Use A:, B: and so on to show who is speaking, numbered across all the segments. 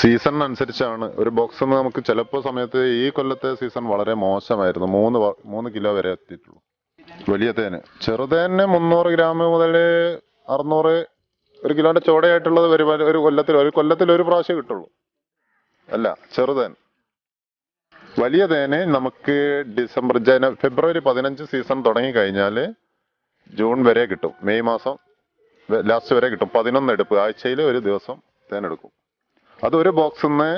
A: സീസണിനനുസരിച്ചാണ്. ഒരു ബോക്സ് എന്ന് നമുക്ക് ചിലപ്പോൾ സമയത്ത് ഈ കൊല്ലത്തെ സീസൺ വളരെ മോശമായിരുന്നു. മൂന്ന് മൂന്ന് കിലോ വരെ എത്തിയിട്ടുള്ളൂ. വലിയ തേന്. ചെറുതേന് മുന്നൂറ് ഗ്രാം മുതൽ അറുന്നൂറ് ഒരു കിലോന്റെ ചോടയായിട്ടുള്ളത് ഒരു ഒരു കൊല്ലത്തിൽ ഒരു കൊല്ലത്തിൽ ഒരു പ്രാവശ്യം കിട്ടുള്ളൂ. അല്ല ചെറുതേൻ. വലിയ തേന് നമുക്ക് ഡിസംബർ ജന ഫെബ്രുവരി പതിനഞ്ച് സീസൺ തുടങ്ങി കഴിഞ്ഞാൽ ജൂൺ വരെ കിട്ടും. മെയ് മാസം ലാസ്റ്റ് വരെ കിട്ടും. പതിനൊന്ന് എടുപ്പ്. ആഴ്ചയിൽ ഒരു ദിവസം തേൻ എടുക്കും അത് ഒരു ബോക്സിൽ നിന്ന്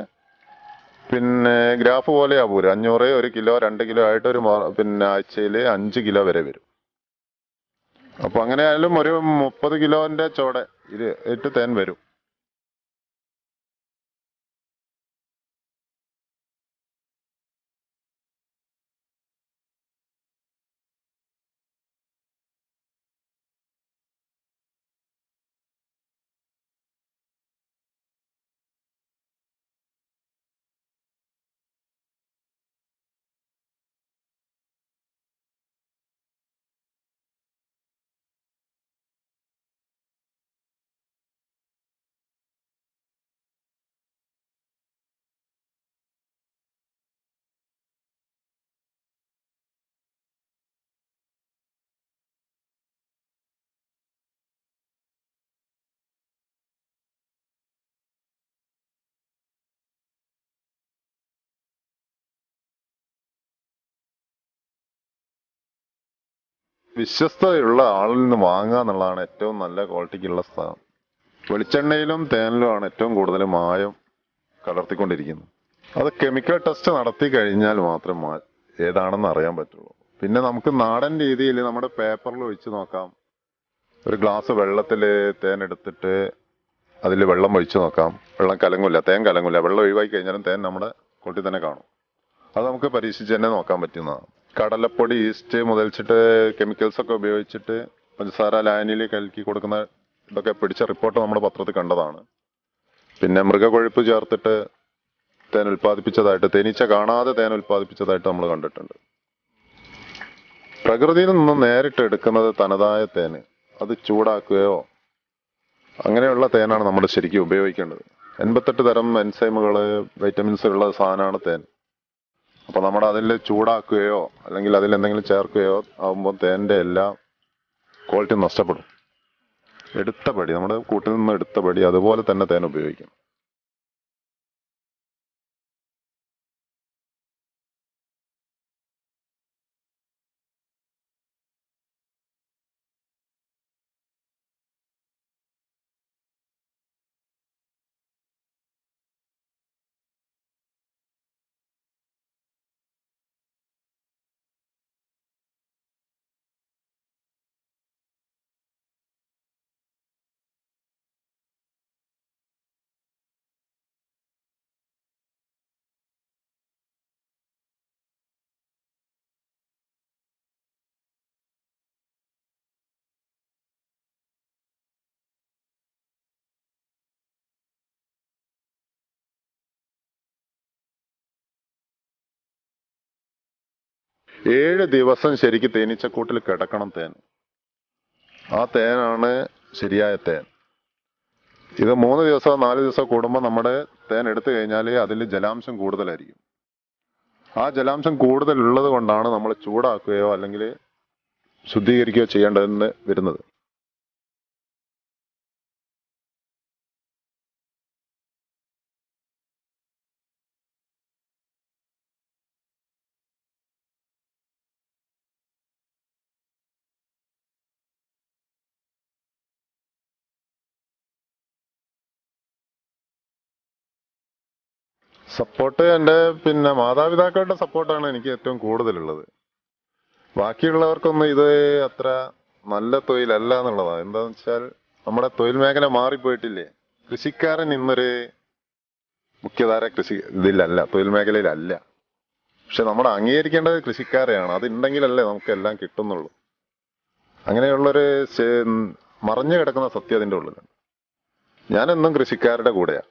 A: പിന്നെ ഗ്രാഫ് പോലെ ആവൂല അഞ്ഞൂറ് ഒരു കിലോ രണ്ട് കിലോ ആയിട്ട് ഒരു പിന്നെ ആഴ്ചയിൽ അഞ്ച് കിലോ വരെ വരും. അപ്പൊ അങ്ങനെ ആയാലും ഒരു മുപ്പത് കിലോന്റെ ചോടെ ഇത് ഇട്ട് തേൻ വരും. വിശ്വസ്തയുള്ള ആളിൽ നിന്ന് വാങ്ങുക എന്നുള്ളതാണ് ഏറ്റവും നല്ല ക്വാളിറ്റിക്കുള്ള സ്ഥലം വെളിച്ചെണ്ണയിലും തേനിലുമാണ് ഏറ്റവും കൂടുതൽ മായം കലർത്തിക്കൊണ്ടിരിക്കുന്നത്. അത് കെമിക്കൽ ടെസ്റ്റ് നടത്തി കഴിഞ്ഞാൽ മാത്രം ഏതാണെന്ന് അറിയാൻ പറ്റുള്ളൂ. പിന്നെ നമുക്ക് നാടൻ രീതിയിൽ നമ്മുടെ പേപ്പറിൽ ഒഴിച്ച് നോക്കാം. ഒരു ഗ്ലാസ് വെള്ളത്തിൽ തേൻ എടുത്തിട്ട് അതിൽ വെള്ളം ഒഴിച്ച് നോക്കാം. വെള്ളം കലങ്ങില്ല തേൻ കലങ്ങില്ല വെള്ളം ഒഴിവാക്കി കഴിഞ്ഞാലും തേൻ നമ്മുടെ കൊട്ടി തന്നെ കാണും. അത് നമുക്ക് പരീക്ഷിച്ച് തന്നെ നോക്കാൻ പറ്റുന്നതാണ്. കടലപ്പൊടി ഈസ്റ്റ് മുതൽച്ചിട്ട് കെമിക്കൽസ് ഒക്കെ ഉപയോഗിച്ചിട്ട് പഞ്ചസാര ലായനിയിൽ കലക്കി കൊടുക്കുന്ന ഇതൊക്കെ പിടിച്ച റിപ്പോർട്ട് നമ്മുടെ പത്രത്തിൽ കണ്ടതാണ്. പിന്നെ മൃഗകൊഴുപ്പ് ചേർത്തിട്ട് തേൻ ഉൽപ്പാദിപ്പിച്ചതായിട്ട് തേനീച്ച കാണാതെ തേൻ ഉൽപ്പാദിപ്പിച്ചതായിട്ട് നമ്മൾ കണ്ടിട്ടുണ്ട്. പ്രകൃതിയിൽ നിന്ന് നേരിട്ട് എടുക്കുന്നത് തനതായ തേന് അത് ചൂടാക്കുകയോ അങ്ങനെയുള്ള തേനാണ് നമ്മൾ ശരിക്കും ഉപയോഗിക്കേണ്ടത്. എൺപത്തെട്ട് തരം എൻസൈമുകൾ വൈറ്റമിൻസ് ഉള്ള സാധനമാണ് തേൻ. അപ്പൊ നമ്മൾ അതിൽ ചൂടാക്കുകയോ അല്ലെങ്കിൽ അതിൽ എന്തെങ്കിലും ചേർക്കുകയോ ആകുമ്പോൾ തേന്റെ എല്ലാം ക്വാളിറ്റി നഷ്ടപ്പെടും. എടുത്ത പടി നമ്മുടെ കൂട്ടിൽ നിന്ന് എടുത്ത പടി അതുപോലെ തന്നെ തേൻ ഉപയോഗിക്കണം ഏഴ് ദിവസം ശരിക്ക് തേനീച്ചക്കൂട്ടിൽ കിടക്കണം തേൻ. ആ തേനാണ് ശരിയായ തേൻ. ഇത് മൂന്ന് ദിവസം നാല് ദിവസം കൂടുമ്പോൾ നമ്മുടെ തേൻ എടുത്തു കഴിഞ്ഞാൽ അതിൽ ജലാംശം കൂടുതലായിരിക്കും. ആ ജലാംശം കൂടുതലുള്ളത് കൊണ്ടാണ് നമ്മൾ ചൂടാക്കുകയോ അല്ലെങ്കിൽ ശുദ്ധീകരിക്കുകയോ ചെയ്യേണ്ടതെന്ന് വരുന്നത്. സപ്പോർട്ട് എന്റെ പിന്നെ മാതാപിതാക്കളുടെ സപ്പോർട്ടാണ് എനിക്ക് ഏറ്റവും കൂടുതലുള്ളത്. ബാക്കിയുള്ളവർക്കൊന്നും ഇത് അത്ര നല്ല തൊഴിലല്ല എന്നുള്ളതാണ് എന്താന്ന് വെച്ചാൽ നമ്മുടെ തൊഴിൽ മേഖല മാറിപ്പോയിട്ടില്ലേ? കൃഷിക്കാരൻ ഇന്നൊരു മുഖ്യധാര കൃഷി ഇതിലല്ല തൊഴിൽ മേഖലയിലല്ല. പക്ഷെ നമ്മൾ അംഗീകരിക്കേണ്ടത് കൃഷിക്കാരെയാണ്. അത് ഉണ്ടെങ്കിലല്ലേ നമുക്ക് എല്ലാം കിട്ടുന്നുള്ളൂ അങ്ങനെയുള്ളൊരു മറഞ്ഞു കിടക്കുന്ന സത്യം അതിന്റെ ഉള്ളിലുണ്ട്. ഞാനെന്നും കൃഷിക്കാരുടെ കൂടെയാ.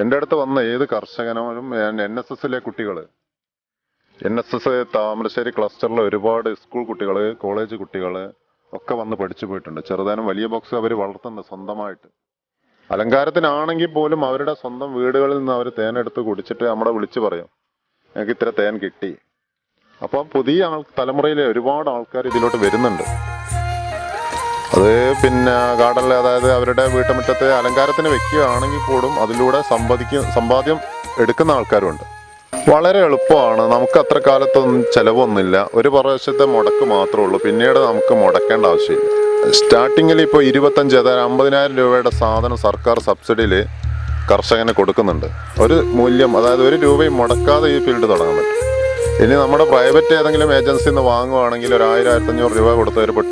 A: എന്റെ അടുത്ത് വന്ന ഏത് കർഷകനും എൻ എസ് എസിലെ കുട്ടികൾ എൻ എസ് എസ് താമരശ്ശേരി ക്ലസ്റ്ററിലെ ഒരുപാട് സ്കൂൾ കുട്ടികൾ കോളേജ് കുട്ടികൾ ഒക്കെ വന്ന് പഠിച്ചു പോയിട്ടുണ്ട്. ചെറുതാനും വലിയ ബോക്സ് അവർ വളർത്തുന്നുണ്ട് സ്വന്തമായിട്ട്. അലങ്കാരത്തിനാണെങ്കിൽ പോലും അവരുടെ സ്വന്തം വീടുകളിൽ നിന്ന് അവർ തേനെടുത്ത് കുടിച്ചിട്ട് നമ്മളെ വിളിച്ചു പറയും ഞങ്ങൾക്ക് ഇത്ര തേൻ കിട്ടി. അപ്പം പുതിയ ആൾ തലമുറയിലെ ഒരുപാട് ആൾക്കാർ ഇതിലോട്ട് വരുന്നുണ്ട്. അത് പിന്നെ ഗാർഡനിൽ അതായത് അവരുടെ വീട്ടുമുറ്റത്തെ അലങ്കാരത്തിന് വെക്കുകയാണെങ്കിൽ കൂടും അതിലൂടെ സമ്പാദിക്കും സമ്പാദ്യം എടുക്കുന്ന ആൾക്കാരുണ്ട്. വളരെ എളുപ്പമാണ്. നമുക്ക് അത്ര കാലത്തൊന്നും ചിലവൊന്നുമില്ല. ഒരു പ്രാവശ്യത്തെ മുടക്ക് മാത്രമേ ഉള്ളൂ. പിന്നീട് നമുക്ക് മുടക്കേണ്ട ആവശ്യമില്ല. സ്റ്റാർട്ടിങ്ങിൽ ഇപ്പോൾ ഇരുപത്തഞ്ച് അതായത് അമ്പതിനായിരം രൂപയുടെ സാധനം സർക്കാർ സബ്സിഡിയിൽ കർഷകന് കൊടുക്കുന്നുണ്ട്. ഒരു മൂല്യം അതായത് ഒരു രൂപയും മുടക്കാതെ ഈ ഫീൽഡ് തുടങ്ങാൻ പറ്റും. ഇനി നമ്മുടെ പ്രൈവറ്റ് ഏതെങ്കിലും ഏജൻസിയിൽ നിന്ന് വാങ്ങുവാണെങ്കിൽ ഒരു ആയിരം ആയിരത്തഞ്ഞൂറ് രൂപ കൊടുത്ത ഒരു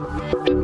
B: Thank you.